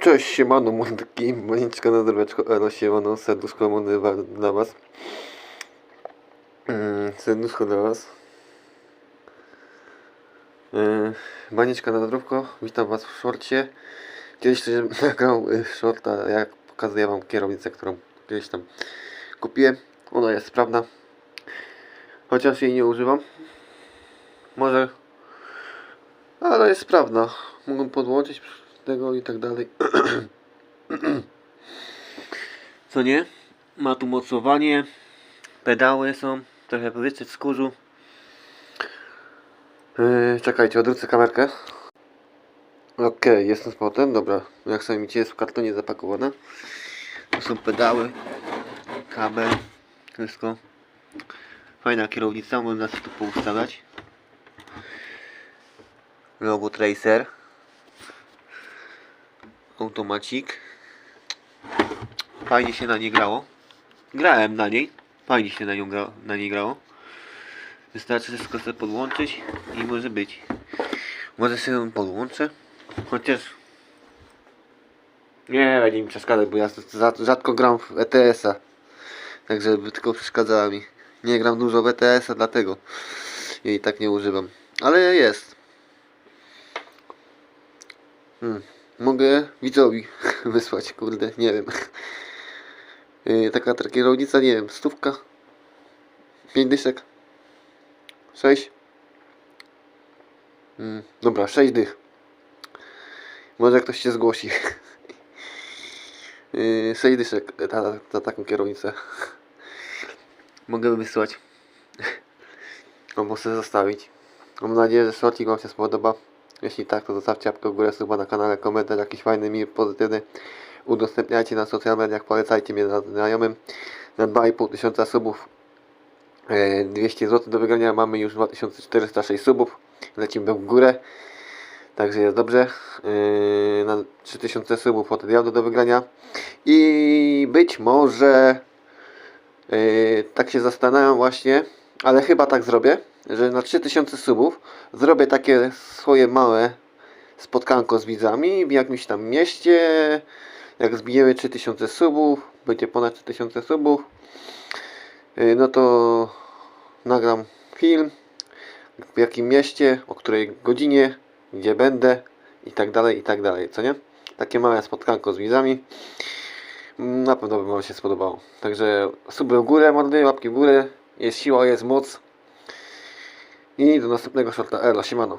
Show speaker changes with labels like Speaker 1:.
Speaker 1: Cześć, siemano, mundki, Moniczka na dreweczko, elo, siemano, serduszko wa- dla was. Mm, serduszko dla was. Yy, Maniczka na drówko, witam was w shorcie. Kiedyś też nagrał y, shorta, jak pokazuję wam kierownicę, którą kiedyś tam kupiłem. Ona jest sprawna, chociaż jej nie używam. Może, ale jest sprawna. Mogą podłączyć i tak dalej. Co nie? Ma tu mocowanie, pedały są, trochę powietrze z kurzu. Yy, czekajcie, odwrócę kamerkę. Okej, jestem z powrotem, dobra. Jak sobie mi jest w kartonie zapakowane. Tu są pedały, kabel, wszystko. Fajna kierownica, można sobie tu poustawiać. Logo Tracer. Automacik. Fajnie się na nie grało. Grałem na niej. Fajnie się na, nią gra, na niej grało. Wystarczy wszystko sobie podłączyć i może być. Może sobie ją podłączę. Chociaż nie będzie mi przeszkadzać, bo ja za- rzadko gram w ETS-a. Także tylko przeszkadzała mi. Nie gram dużo w ETS-a, dlatego jej tak nie używam. Ale jest. Hmm. Mogę widzowi wysłać, kurde, nie wiem. Yy, taka ta kierownica, nie wiem, stówka, pięć dyszek, sześć. Mm, dobra, sześć dych. Może ktoś się zgłosi. Yy, sześć dyszek za, za taką kierownicę. Mogę wysłać. Albo sobie zostawić. Mam nadzieję, że shortik Wam się spodoba. Jeśli tak, to zostawcie łapkę w górę, suba na kanale, komentarz jakiś fajny, miły, pozytywny. Udostępniajcie na social mediach, polecajcie mnie na znajomym. Na 2,5 tysiąca subów e, 200 zł do wygrania. Mamy już 2406 subów. Lecimy w górę. Także jest dobrze. E, Na 3000 subów diabła do wygrania. I być może e, tak się zastanawiam właśnie, ale chyba tak zrobię, że na 3000 subów zrobię takie swoje małe spotkanko z widzami w jakimś tam mieście. Jak zbijemy 3000 subów, będzie ponad 3000 subów, yy, no to nagram film w jakim mieście, o której godzinie, gdzie będę i tak dalej, i tak dalej, co nie? Takie małe spotkanko z widzami. Mm, Na pewno by Wam się spodobało. Także suby w górę, mordy, łapki w górę. Jest siła, jest moc. I do następnego shorta. Elo, siemano.